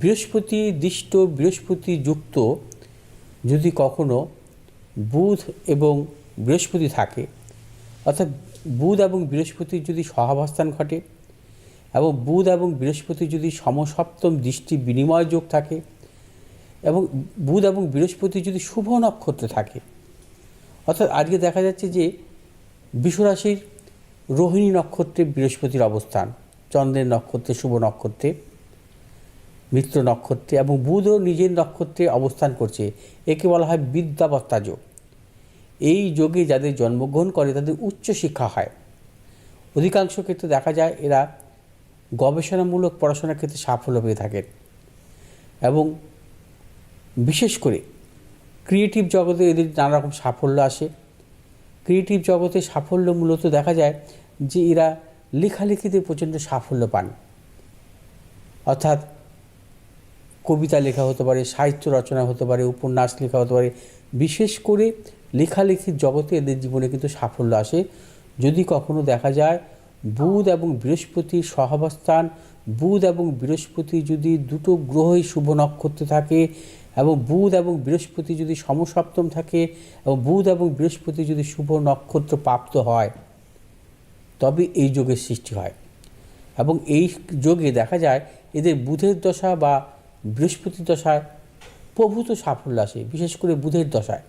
বৃহস্পতি দৃষ্ট, বৃহস্পতি যুক্ত যদি কখনো বুধ এবং বৃহস্পতি থাকে, অর্থাৎ বুধ এবং বৃহস্পতির যদি সহাবস্থান ঘটে এবং বুধ এবং বৃহস্পতি যদি সমসপ্তম দৃষ্টি বিনিময় যোগ থাকে এবং বুধ এবং বৃহস্পতি যদি শুভ নক্ষত্র থাকে, অর্থাৎ আজকে দেখা যাচ্ছে যে বিশ্বরাশির রোহিণী নক্ষত্রে বৃহস্পতির অবস্থান, চন্দ্রের নক্ষত্রে, শুভ নক্ষত্রে মিত্র নক্ষত্রে এবং বুধও নিজের নক্ষত্রে অবস্থান করছে। একে বলা হয় বিদ্যাবত্তা যোগ। এই যোগে যাদের জন্মগ্রহণ করে, তাদের উচ্চ শিক্ষা হয়। অধিকাংশ ক্ষেত্রে দেখা যায় এরা গবেষণামূলক পড়াশোনার ক্ষেত্রে সাফল্য পেয়ে থাকেন। এবং বিশেষ করে ক্রিয়েটিভ জগতে এদের নানা রকম সাফল্য আসে। ক্রিয়েটিভ জগতে সাফল্য মূলত দেখা যায় যে এরা লেখালেখিতে প্রচণ্ড সাফল্য পান। অর্থাৎ কবিতা লেখা হতে পারে, সাহিত্য রচনা হতে পারে, উপন্যাস লেখা হতে পারে। বিশেষ করে লেখালেখির জগতে এদের জীবনে কিন্তু সাফল্য আসে। যদি কখনো দেখা যায়, বুধ এবং বৃহস্পতির সহাবস্থান, বুধ এবং বৃহস্পতি যদি দুটো গ্রহই শুভ নক্ষত্রে থাকে এবং বুধ এবং বৃহস্পতি যদি সমসপ্তম থাকে এবং বুধ এবং বৃহস্পতি যদি শুভ নক্ষত্র প্রাপ্ত হয়, তবে এই যোগের সৃষ্টি হয়। এবং এই যোগে দেখা যায়, এদের বুধের দশা বা বৃহস্পতির দশায় প্রভূত সাফল্য আসে বিশেষ করে বুধের দশায়।